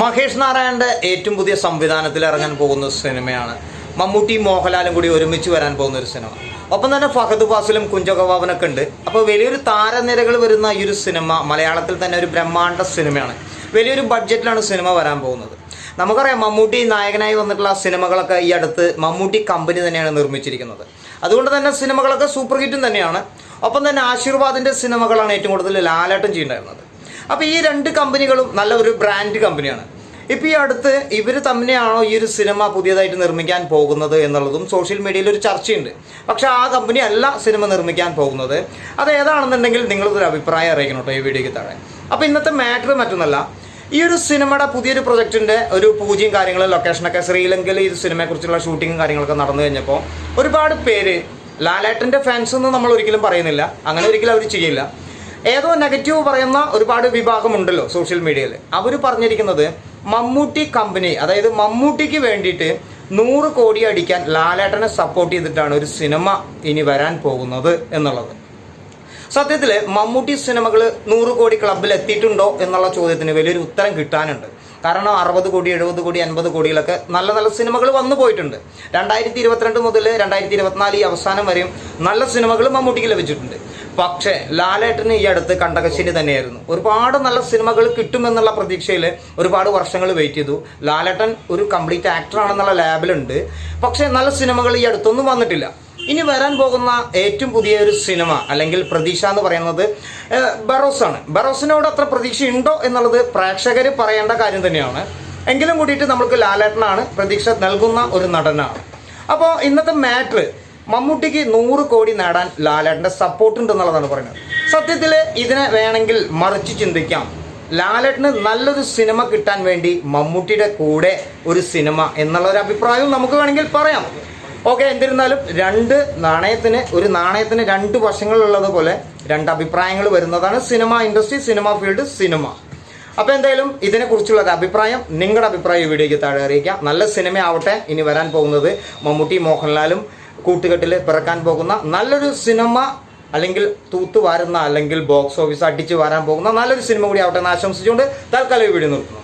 മഹേഷ് നാരായണന്റെ ഏറ്റവും പുതിയ സംവിധാനത്തിൽ ഇറങ്ങാൻ പോകുന്ന സിനിമയാണ്. മമ്മൂട്ടി മോഹൻലാലും കൂടി ഒരുമിച്ച് വരാൻ പോകുന്ന ഒരു സിനിമ. ഒപ്പം തന്നെ ഫഹദ് ഫാസിലും കുഞ്ചകവാബനൊക്കെ ഉണ്ട്. അപ്പോൾ വലിയൊരു താരനിരകൾ വരുന്ന ഈ ഒരു സിനിമ മലയാളത്തിൽ തന്നെ ഒരു ബ്രഹ്മാണ്ഡ സിനിമയാണ്. വലിയൊരു ബഡ്ജറ്റിലാണ് സിനിമ വരാൻ പോകുന്നത്. നമുക്കറിയാം മമ്മൂട്ടി നായകനായി വന്നിട്ടുള്ള സിനിമകളൊക്കെ ഈ അടുത്ത് മമ്മൂട്ടി കമ്പനി തന്നെയാണ് നിർമ്മിച്ചിരിക്കുന്നത്. അതുകൊണ്ട് തന്നെ സിനിമകളൊക്കെ സൂപ്പർ ഹിറ്റും തന്നെയാണ്. ഒപ്പം തന്നെ ആശീർവാദിന്റെ സിനിമകളാണ് ഏറ്റവും കൂടുതൽ ലാലേട്ടം ചെയ്യുന്നുണ്ടായിരുന്നത് അപ്പോൾ ഈ രണ്ട് കമ്പനികളും നല്ല ഒരു ബ്രാൻഡ് കമ്പനിയാണ്. ഇപ്പം ഈ അടുത്ത് ഇവർ തന്നെയാണോ ഈ ഒരു സിനിമ പുതിയതായിട്ട് നിർമ്മിക്കാൻ പോകുന്നത് എന്നുള്ളതും സോഷ്യൽ മീഡിയയിൽ ഒരു ചർച്ചയുണ്ട്. പക്ഷെ ആ കമ്പനി അല്ല സിനിമ നിർമ്മിക്കാൻ പോകുന്നത്. അത് ഏതാണെന്നുണ്ടെങ്കിൽ നിങ്ങളൊരു അഭിപ്രായം അറിയിക്കണം കേട്ടോ ഈ വീഡിയോയ്ക്ക് താഴെ. അപ്പോൾ ഇന്നത്തെ മാറ്റർ മറ്റൊന്നല്ല. ഈ ഒരു സിനിമയുടെ പുതിയൊരു പ്രൊജക്റ്റിന്റെ ഒരു പൂജയും കാര്യങ്ങളും ലൊക്കേഷനൊക്കെ ശ്രീലങ്കയിൽ ഈ സിനിമയെക്കുറിച്ചുള്ള ഷൂട്ടിങ്ങും കാര്യങ്ങളൊക്കെ നടന്നു കഴിഞ്ഞപ്പോൾ ഒരുപാട് പേര് ലാലേട്ടന്റെ ഫാൻസ് എന്ന് നമ്മൾ ഒരിക്കലും പറയുന്നില്ല. അങ്ങനെ ഒരിക്കലും അവർ ചെയ്യില്ല. ഏതോ നെഗറ്റീവ് പറയുന്ന ഒരുപാട് വിഭാഗമുണ്ടല്ലോ സോഷ്യൽ മീഡിയയിൽ അവർ പറഞ്ഞിരിക്കുന്നത് മമ്മൂട്ടി കമ്പനി അതായത് മമ്മൂട്ടിക്ക് വേണ്ടിയിട്ട് നൂറ് കോടി അടിക്കാൻ ലാലേട്ടനെ സപ്പോർട്ട് ചെയ്തിട്ടാണ് ഒരു സിനിമ ഇനി വരാൻ പോകുന്നത് എന്നുള്ളത്. സത്യത്തിൽ മമ്മൂട്ടി സിനിമകൾ നൂറ് കോടി ക്ലബിൽ എത്തിയിട്ടുണ്ടോ എന്നുള്ള ചോദ്യത്തിന് വലിയൊരു ഉത്തരം കിട്ടാനുണ്ട്. കാരണം അറുപത് കോടി എഴുപത് കോടി അൻപത് കോടിയിലൊക്കെ നല്ല നല്ല സിനിമകൾ വന്നു പോയിട്ടുണ്ട്. രണ്ടായിരത്തി ഇരുപത്തിരണ്ട് മുതൽ രണ്ടായിരത്തി ഇരുപത്തിനാല് ഈ അവസാനം വരെയും നല്ല സിനിമകൾ മമ്മൂട്ടിക്ക് ലഭിച്ചിട്ടുണ്ട്. പക്ഷേ ലാലേട്ടന് ഈ അടുത്ത് കണ്ടകശ്ശേരി തന്നെയായിരുന്നു. ഒരുപാട് നല്ല സിനിമകൾ കിട്ടുമെന്നുള്ള പ്രതീക്ഷയിൽ ഒരുപാട് വർഷങ്ങൾ വെയിറ്റ് ചെയ്തു. ലാലേട്ടൻ ഒരു കംപ്ലീറ്റ് ആക്ടറാണെന്നുള്ള ലാബിലുണ്ട്. പക്ഷേ നല്ല സിനിമകൾ ഈ അടുത്തൊന്നും വന്നിട്ടില്ല. ഇനി വരാൻ പോകുന്ന ഏറ്റവും പുതിയ ഒരു സിനിമ അല്ലെങ്കിൽ പ്രതീക്ഷ എന്ന് പറയുന്നത് ബറോസാണ്. ബറോസിനോട് അത്ര പ്രതീക്ഷ ഉണ്ടോ എന്നുള്ളത് പ്രേക്ഷകർ പറയേണ്ട കാര്യം തന്നെയാണ്. എങ്കിലും കൂടിയിട്ട് നമുക്ക് ലാലേട്ടനാണ് പ്രതീക്ഷ നൽകുന്ന ഒരു നടനാണ്. അപ്പോൾ ഇന്നത്തെ മാറ്റർ മമ്മൂട്ടിക്ക് നൂറ് കോടി നേടാൻ ലാലേട്ടന്റെ സപ്പോർട്ട് ഉണ്ട് എന്നുള്ളതാണ് പറയുന്നത്. സത്യത്തിൽ ഇതിനെ വേണമെങ്കിൽ മറിച്ച് ചിന്തിക്കാം. ലാലേട്ടന് നല്ലൊരു സിനിമ കിട്ടാൻ വേണ്ടി മമ്മൂട്ടിയുടെ കൂടെ ഒരു സിനിമ എന്നുള്ള ഒരു അഭിപ്രായവും നമുക്ക് വേണമെങ്കിൽ പറയാം. ഓക്കെ എന്നിരുന്നാലും രണ്ട് നാണയത്തിന് ഒരു നാണയത്തിന് രണ്ട് വശങ്ങളുള്ളത് പോലെ രണ്ട് അഭിപ്രായങ്ങൾ വരുന്നതാണ് cinema industry cinema field cinema. അപ്പോൾ എന്തായാലും ഇതിനെക്കുറിച്ചുള്ള അഭിപ്രായം നിങ്ങളുടെ അഭിപ്രായം ഈ വീഡിയോയ്ക്ക് താഴെ അറിയിക്കാം. നല്ല സിനിമ ആവട്ടെ ഇനി വരാൻ പോകുന്നത് മമ്മൂട്ടി മോഹൻലാലും കൂട്ടുകെട്ടിൽ പിറക്കാൻ പോകുന്ന നല്ലൊരു സിനിമ അല്ലെങ്കിൽ തൂത്ത് വാരുന്ന അല്ലെങ്കിൽ ബോക്സ് ഓഫീസ് അടിച്ച് വരാൻ പോകുന്ന നല്ലൊരു സിനിമ കൂടി ആവട്ടെ എന്ന് ആശംസിച്ചുകൊണ്ട് തൽക്കാലം വീഡിയോ നിർത്തുന്നു.